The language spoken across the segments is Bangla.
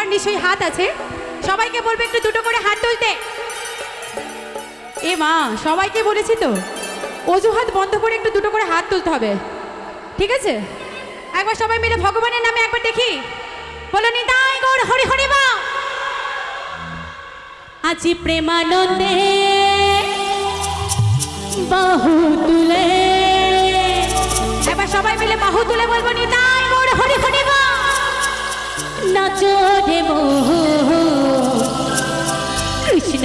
সবার নিশ্চয়ই হাত আছে। সবাইকে বলবে একটু দুটো করে হাত তুলতে। এ মা, সবাইকে বলেছি তো, অজুহাত বন্ধ করে একটু দুটো করে হাত তুলতে হবে। ঠিক আছে? একবার সবাই মিলে ভগবানের নামে একবার দেখি। বলো, নিতাই গৌর, হরি হরি বা আজি প্রেমানন্দে বাহু তুলে। একবার সবাই মিলে বাহু তুলে বলব, নিতাই গৌর, হরি হরি বা নাচরে মোহ। কৃষ্ণ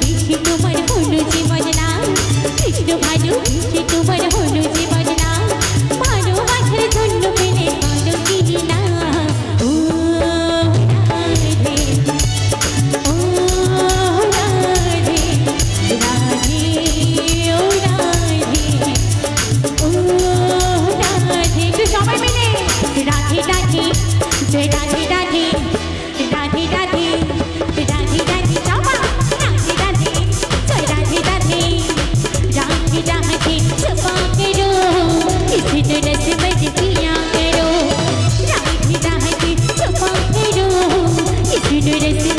দিছি তোমার কোন জীবন না। It is